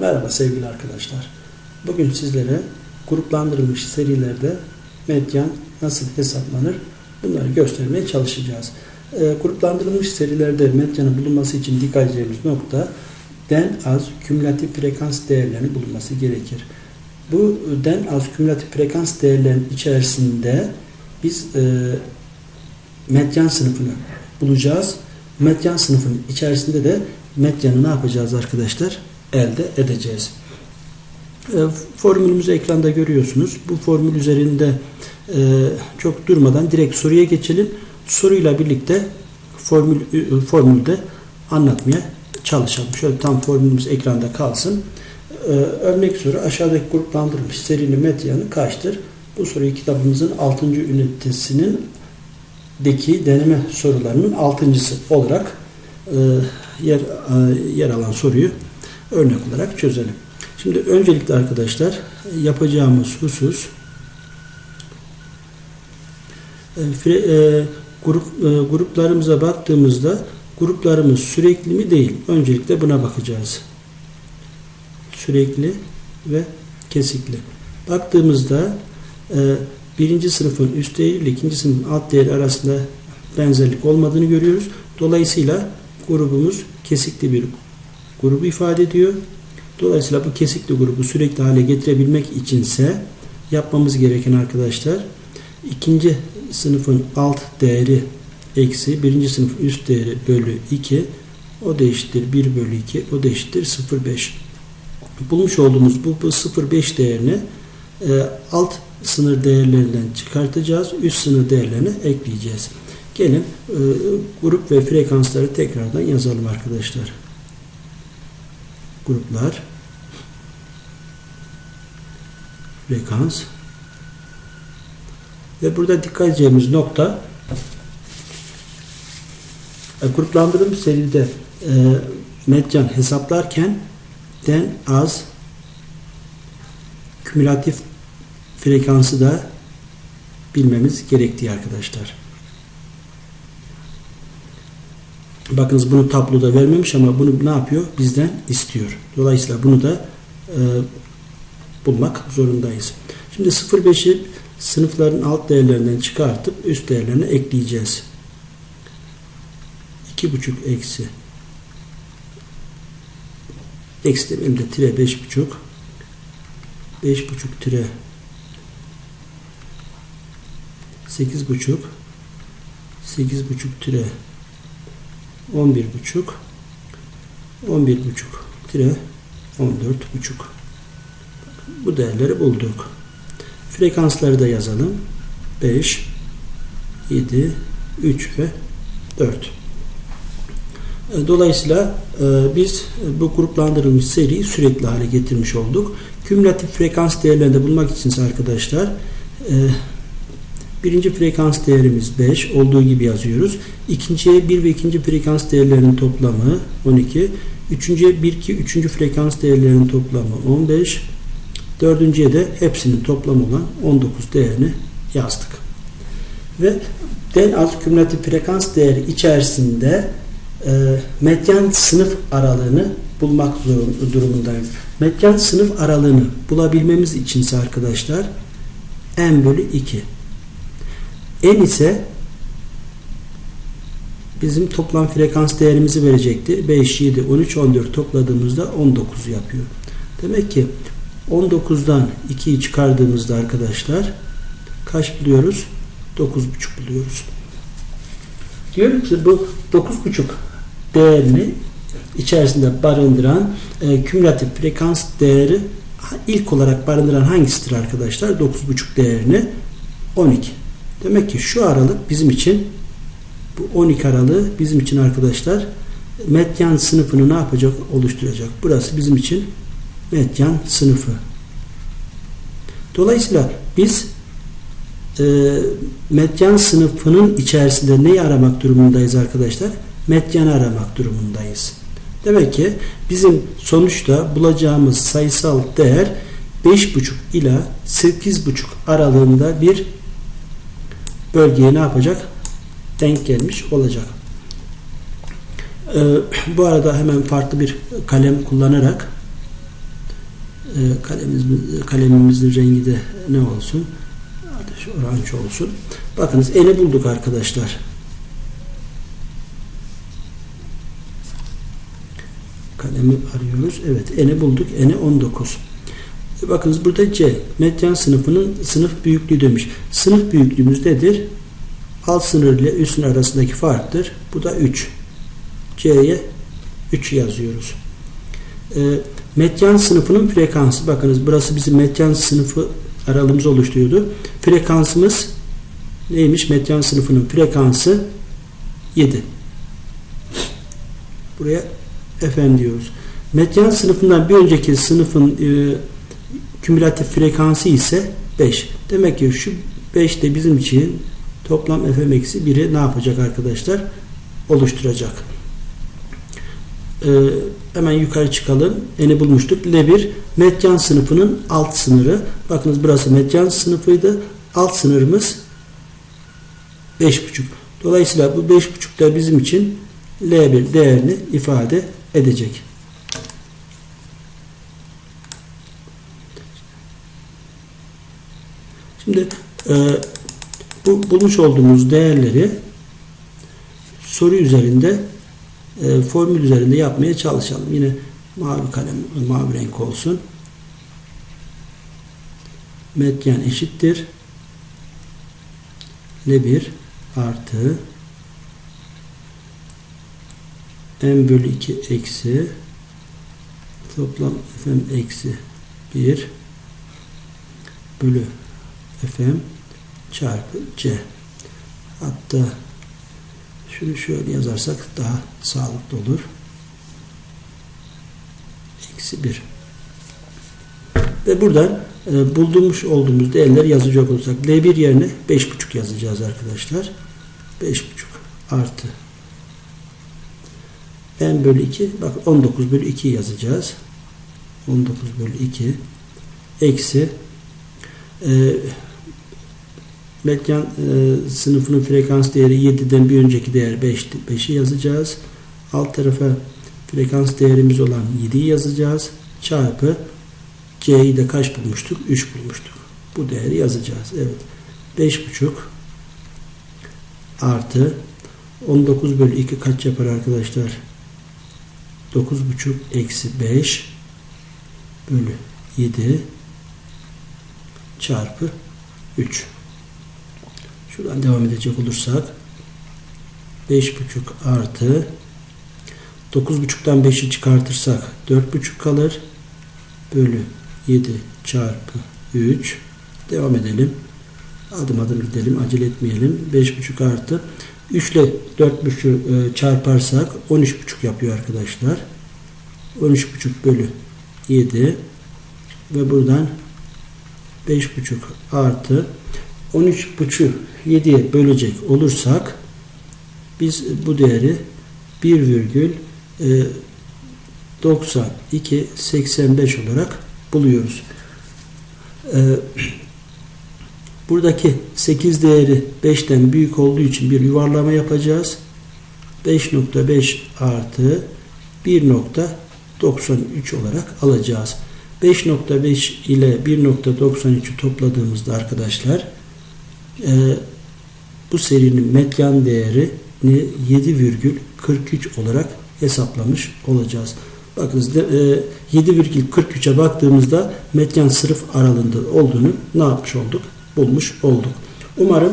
Merhaba sevgili arkadaşlar. Bugün sizlere gruplandırılmış serilerde medyan nasıl hesaplanır bunları göstermeye çalışacağız. E, gruplandırılmış serilerde medyanın bulunması için dikkat edeceğimiz nokta den az kümülatif frekans değerlerinin bulunması gerekir. Bu den az kümülatif frekans değerlerinin içerisinde biz e, medyan sınıfını bulacağız. Medyan sınıfının içerisinde de medyanı ne yapacağız arkadaşlar? Elde edeceğiz. E, formülümüzü ekranda görüyorsunuz. Bu formül üzerinde e, çok durmadan direkt soruya geçelim. Soruyla birlikte formül e, formülde anlatmaya çalışalım. Şöyle tam formülümüz ekranda kalsın. Ee, örnek soru aşağıdaki gruplandırılmış serinin medyanı kaçtır? Bu soruyu kitabımızın 6. ünitesinin deki deneme sorularının 6.sı olarak e, yer, e, yer alan soruyu örnek olarak çözelim. Şimdi öncelikle arkadaşlar yapacağımız husus e, e, grup, e, gruplarımıza baktığımızda gruplarımız sürekli mi değil. Öncelikle buna bakacağız. Sürekli ve kesikli. Baktığımızda e, birinci sınıfın üst değeri ile ikinci sınıfın alt değeri arasında benzerlik olmadığını görüyoruz. Dolayısıyla grubumuz kesikli bir grubu ifade ediyor. Dolayısıyla bu kesikli grubu sürekli hale getirebilmek içinse yapmamız gereken arkadaşlar ikinci sınıfın alt değeri eksi birinci sınıf üst değeri bölü 2 o da eşittir 1 bölü 2 o da eşittir 0,5 bulmuş olduğumuz bu, bu 0,5 değerini e, alt sınır değerlerinden çıkartacağız üst sınır değerlerini ekleyeceğiz. Gelin e, grup ve frekansları tekrardan yazalım arkadaşlar gruplar frekans ve burada dikkat edeceğimiz nokta e, gruplandırılmış seride e, medyan hesaplarken den az kümülatif frekansı da bilmemiz gerektiği arkadaşlar. Bakınız bunu tabloda vermemiş ama bunu ne yapıyor? Bizden istiyor. Dolayısıyla bunu da e, bulmak zorundayız. Şimdi 0.5'i sınıfların alt değerlerinden çıkartıp üst değerlerine ekleyeceğiz. 2.5 eksi eksi demeyeyim de tire 5.5 5.5 tire 8.5 8.5 tire 11.5 11.5 tire 14.5 bu değerleri bulduk. Frekansları da yazalım. 5 7 3 ve 4 e, Dolayısıyla e, biz bu gruplandırılmış seriyi sürekli hale getirmiş olduk. Kümülatif frekans değerlerinde bulmak için arkadaşlar e, birinci frekans değerimiz 5 olduğu gibi yazıyoruz. İkinciye 1 ve ikinci frekans değerlerinin toplamı 12. Üçüncüye 1 2 üçüncü frekans değerlerinin toplamı 15. Dördüncüye de hepsinin toplamı olan 19 değerini yazdık. Ve den az kümülatif frekans değeri içerisinde e, medyan sınıf aralığını bulmak durumundayız. Medyan sınıf aralığını bulabilmemiz içinse arkadaşlar n bölü 2. n ise bizim toplam frekans değerimizi verecekti. 5, 7, 13, 14 topladığımızda 19 yapıyor. Demek ki 19'dan 2'yi çıkardığımızda arkadaşlar kaç buluyoruz? 9,5 buluyoruz. Diyorum ki bu 9,5 değerini içerisinde barındıran e, kümülatif frekans değeri ilk olarak barındıran hangisidir arkadaşlar? 9.5 değerini 12. Demek ki şu aralık bizim için bu 12 aralığı bizim için arkadaşlar medyan sınıfını ne yapacak? Oluşturacak. Burası bizim için medyan sınıfı. Dolayısıyla biz e, medyan sınıfının içerisinde neyi aramak durumundayız arkadaşlar? medyanı aramak durumundayız. Demek ki bizim sonuçta bulacağımız sayısal değer 5,5 ila 8,5 aralığında bir bölgeye ne yapacak? Denk gelmiş olacak. Ee, bu arada hemen farklı bir kalem kullanarak E, kalemimiz, kalemimizin rengi de ne olsun? Şu oranj olsun. Bakınız eni bulduk arkadaşlar. Kalemi arıyoruz. Evet eni bulduk. Eni 19. Bakınız burada C. Medyan sınıfının sınıf büyüklüğü demiş. Sınıf büyüklüğümüz nedir? Alt sınır ile üst sınır arasındaki farktır. Bu da 3. C'ye 3 yazıyoruz. E, medyan sınıfının frekansı. Bakınız burası bizim medyan sınıfı aralığımızı oluşturuyordu. Frekansımız neymiş? Medyan sınıfının frekansı 7. Buraya FM diyoruz. Medyan sınıfından bir önceki sınıfın e, kümülatif frekansı ise 5. Demek ki şu 5 de bizim için toplam FM eksi 1'i ne yapacak arkadaşlar? Oluşturacak. Ee, hemen yukarı çıkalım. Eni bulmuştuk. L1 medyan sınıfının alt sınırı. Bakınız burası medyan sınıfıydı. Alt sınırımız 5.5. Dolayısıyla bu 5.5 da bizim için L1 değerini ifade edecek. Şimdi e, bu bulmuş olduğumuz değerleri soru üzerinde e, formül üzerinde yapmaya çalışalım. Yine mavi kalem, mavi renk olsun. Medyan eşittir. L1 artı m bölü 2 eksi toplam fm eksi 1 bölü fm çarpı c. Hatta şunu şöyle yazarsak daha sağlıklı olur. Eksi 1 ve buradan e, bulduğumuz olduğumuz değerler yazacak olursak L1 yerine 5.5 yazacağız arkadaşlar. 5.5 artı n bölü 2 bak 19 bölü 2 yazacağız. 19 bölü 2 eksi e, Medyan e, sınıfının frekans değeri 7'den bir önceki değer 5'ti. 5'i yazacağız. Alt tarafa frekans değerimiz olan 7'yi yazacağız. Çarpı C'yi de kaç bulmuştuk? 3 bulmuştuk. Bu değeri yazacağız. Evet. 5,5 artı 19 bölü 2 kaç yapar arkadaşlar? 9,5 eksi 5 bölü 7 çarpı 3. Şuradan devam edecek olursak 5,5 artı 9,5'tan 5'i çıkartırsak 4,5 kalır. Bölü 7 çarpı 3. Devam edelim. Adım adım gidelim. Acele etmeyelim. 5,5 artı 3 ile 4,5 e, çarparsak 13,5 yapıyor arkadaşlar. 13,5 bölü 7 ve buradan 5,5 artı 13,5 7'ye bölecek olursak biz bu değeri 1,9285 olarak buluyoruz. Ee, buradaki 8 değeri 5'ten büyük olduğu için bir yuvarlama yapacağız. 5.5 artı 1.93 olarak alacağız. 5.5 ile 1.93'ü topladığımızda arkadaşlar e, bu serinin medyan değerini 7,43 olarak hesaplamış olacağız. Bakınız e, 7,43'e baktığımızda medyan sınıf aralığında olduğunu ne yapmış olduk? Bulmuş olduk. Umarım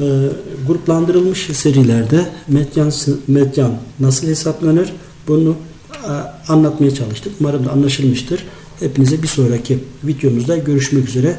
e, gruplandırılmış serilerde medyan, medyan nasıl hesaplanır? Bunu e, anlatmaya çalıştık. Umarım da anlaşılmıştır. Hepinize bir sonraki videomuzda görüşmek üzere.